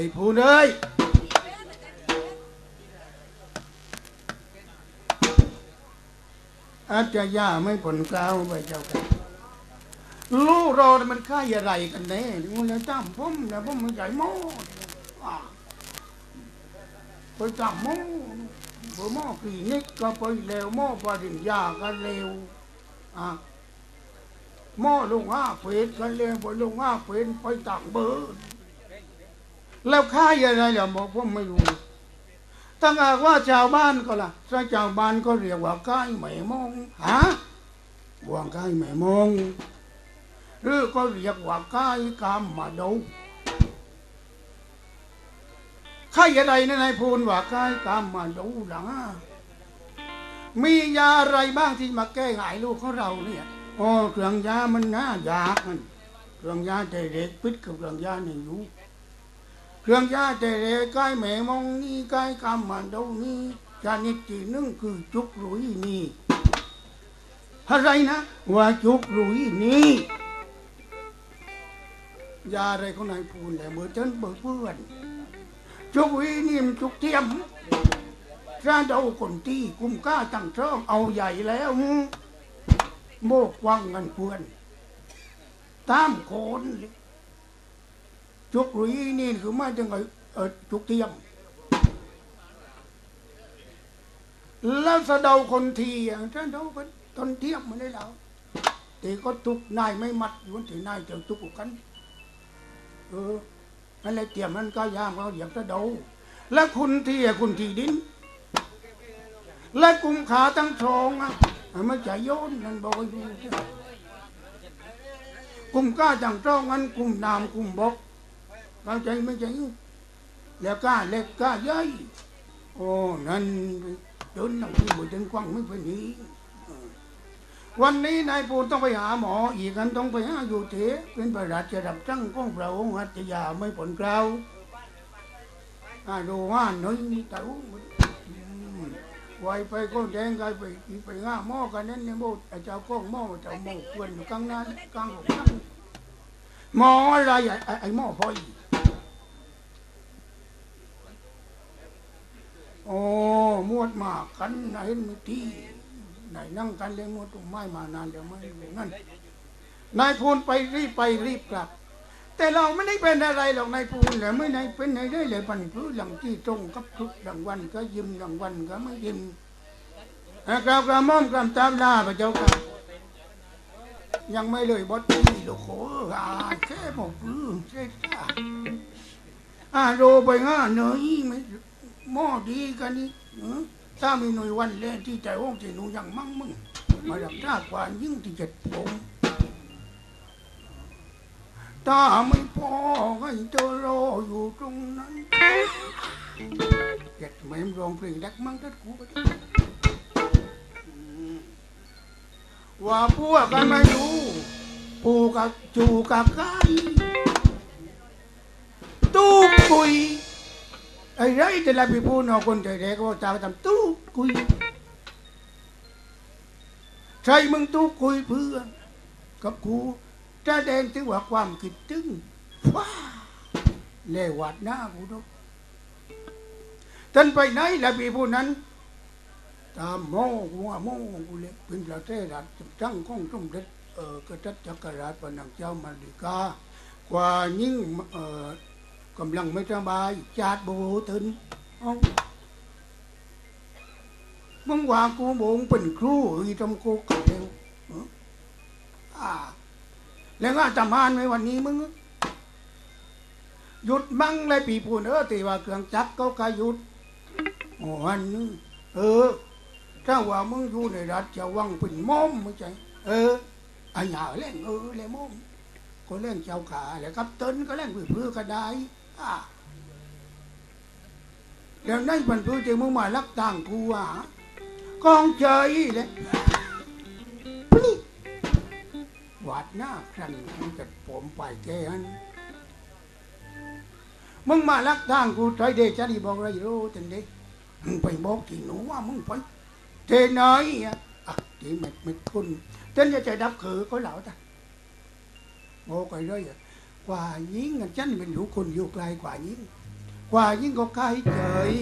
อ้ผู้เอ้ยอาจจะย่าไม่ผลกล่าวไปเจ้าค่ะลูกเรามันค่ายอะไรกันแน่มันจะจำผมนะผมมันใหญ่โม่อะไปจำโม่ไปโม่คลินิกก็ไปเร็วโม่ปริญญาก็เร็วอะโม่ลงห้าเฟสก็เร็วไปลงห้าเฟสไปต่างเบอร์ แล้วค่ายอะไรล่ะบอกผมไม่รู้ถ้าหากว่าชาวบ้านก็ล่ะถ้าชาวบ้านก็เรียกว่าค่ายแม่มงฮะบวงค่ายแม่มงหรือก็เรียกว่าค่ายกามมาดูค่ายอะไรนะนายพูนว่าค่ายกามมาดูหลังมียาอะไรบ้างที่มาแก้ไขลูกของเราเนี่ยอ๋อเครื่องยามันน่ายากมันเครื่องยาเด็กพิษกับเครื่องยาในอยู่ เครื่องยาแต่เด็กใกล้แม่มองนี่ใกล้กามมาดูนี่ชนิดที่หนึ่งคือจุกหรุยนี่อะไรนะ ว่าจุกหรุยนี่ยาอะไรของนายพูนแหละเมื่อเจนเบิกเพื่อนจุกวีนี่มันจุกเทียมร้านเดาคนที่กุมก้าตั้งช่องเอาใหญ่แล้วโมกวังกันเพื่อนตามโคนเลย จุกวีนี่คือไมาจังไงเออจุกเทียม แล้วสะเดาคนทีอย่างท่านเดาคนตนเทียมมาได้แล้วแต่ก็ทุกนายไม่มัดอยู่ที่นายจะทุกกันเออนั่นแหละเตรียมมันก็ยามเขาอย่างจะเดาและคุณทีคุณทีดิน และกุมขาตั้งทองอะมันจะโยนนั่นบอกอยู่กุมก้าจังทองนั้นกุมนามกุมบก เข้าใจไม่ใจแล้วก้าเล็กก้าใหญ่โอ้นั่นเดินนั่งที่มือเดินกว้างไม่เป็นนี้วันนี้นายปูนต้องไปหาหมอ อีกกันต้องไปหาอยู่เถอะเป็นประหลัดจะดับจังของพระองค์หัตถยาไม่ผลกล่าวอาดูว่าน่อยมีแต่อู้ไวไปก็แดงกันไปไปง่าหม้อกันนั่นเนี่ยโมไอ้เจ้าก้องหม้อเจ้าหม้อควนอยู่กลางนั้นกลางของนั่นหมออะไรไอ้ไอ้หม้อพอย โอ้มวดมากกันเห็นมีที่ไหนนั่งกันเลยมัวตุ้มไม้มานานเดี๋ยวไม่ดูนั่นนายพูนไปรีบไปรีบกลับ แต่เราไม่ได้เป็นอะไรหรอกนายพูนเลยไม่ได้เป็นไหนได้เลยพันพื้หลังที่ตรงกับทุกรางวัลก็ยิ้มรางวัลก็ไม่ยิ้มอะกราบกระม่อมกราบตามลาพระเจ้าค่ะยังไม่เลยบดที่โลโขอ่าแค่หมกพื้นใช่จ้าอาโรไปง่าเนยไม่ หม้อดีกันนี่เออถ้ามีหน่วยวันเล่นที่ใจโอ้งที่หนูยังมั่งมึงมาดับหน้ากว่ายิ่งที่เจ็ดผมถ้าไม่พอให้เธอรออยู่ตรงนั้นเจ็ดแม่มร้องเพลงดักมั่งทัดกูไปดิอืมว่าพวกกันมาอยู่ปูกับจูกับไก่ตู้ปุย ไอ้ไรแต่ละพี่พูดนอคนใจแดกว่าจะทำตู้คุยใช่มึงตู้คุยเพื่อนกับกูจะแดงถึงว่าความคิดตึงว้าเลวัดหน้ากูดอกท่านไปไหนละพี่พูดนั้นตามโม่กูว่าโม่กูเลยเป็นประเทศรัฐจังของสมเด็จเอ่อกษัตริย์จักรราชปนังเจ้ามาริกากว่ายิ่งเอ่อ กำลังไม่สบายจาดบูถึนเอ้ามึงว่ากูบงเป็นครูอีทำกูกันเร็วเอ้ออ่า แล้วก็จะมานไว้วันนี้มึงหยุดมั่งเลยปีพูนเออตีว่าเครื่องจักรก็กหยุดโอ้อันนี้เออ ถ้าว่ามึงอยู่ในรัฐจะวังเป็นม้อมไม่ใช่เออไอ้หนาเล่นเออเลยม้อมก็เล่นเจ้าขาแล้วกับเติ้นก็เล่นพื้นพื้นก็ได้ อ่าแล้วนั่นเป็นพื้นที่มึงมาลักต่างกูอะกองเจยเลยนี่หวาดหน้าครั้งมันจะผมไปแกอันมึงมาลักทางกูใจเดชะดีบอกอะไรรู้จังเด็มึงไปบอกที่หนูว่ามึงไปเทน้อยอะอะที่ไม่ไม่คุณเต้นจะใจดับขือก็เหล่า ta โง่ไปเลยอะ กว่ายิ่งกันฉันเป็นอยู่คนอยู่ไกลกว่ายิ่ง กว่ายิ่งก็ใกล้เจย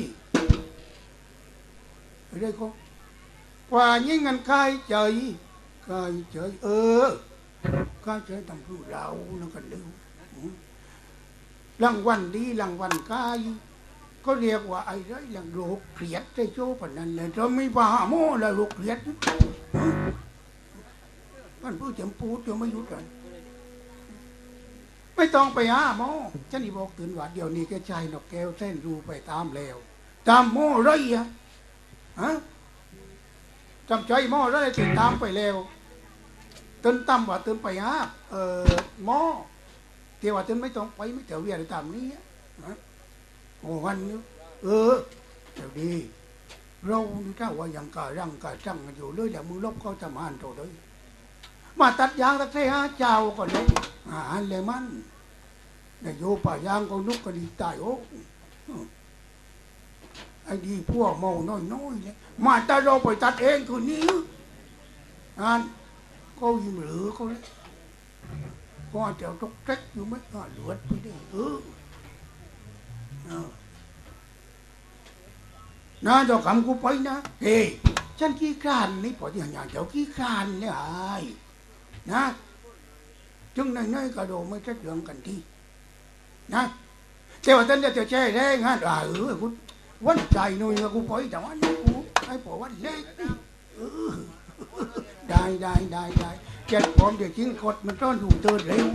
ไปได้ก็กว่ายิ่งกันใกล้เจยใกล้เจยเออใกล้เจยต้องรู้เราแล้วกันดูรางวัลดีรางวัลกายก็เรียกว่าไอ้ไรอย่างโรคเครียดได้โจ้ปนนั้นเลยเราไม่บ้าโม่แล้วโรคเครียดมันพูดจำพูดจะไม่หยุดเลย ไม่ต้องไปหาหมอฉันนี่บอกตื่นว่าเดี๋ยวนี้แกใจนกแก้วเส้นรูไปตามแล้ว ตามหมอไรอะฮะจำใจหมอไรติดตามไปแล้วตื่นตั้มว่าตื่นไปหาเอ่อหมอเทว่าตื่นไม่ต้องไปไม่เที่ยวเรียนตามนี้อะฮะโอ้วันนี้เออเดี๋ยวดีเรานี่ถ้าว่ายังกะรังกะจังกันอยู่เลยแล้วมึงลบเขาทำหานโตเลยมาตัดยางตัดเสียหาเจ้าก่อนเลย หาอันเลยมันแต่โยป่ายางก็นุกก็ดีตายโอ้ไอ้ดีพวกเมาน้อยน้อยๆเนี่ยมาต่เราไปตัดเองคืนนี้งานก็ยิ้มเหลือเขาเลยก็เจ้าตกเจ๊กอยู่ไหมก็หลวดไปได้เออเออนะเจ้าคำกูไปนะเฮ้ฉันขี้คร้านนี่พอที่หันเจ้าขี้คร้านเนี่ยไอ้นะ จึงในในๆกระโดดไม่จะเรื่องกันที่นะแต่ว่าท่านจะจะแช่แรงฮะอ่าเออคุณวันใจหน่อยนะกูไปแต่วันกูไอ้ปอวันแรกนี่เออได้ได้ได้ได้เจ็ดผมเดี๋ยวจิ้งกดมันต้อนถูกเตือนเร็ว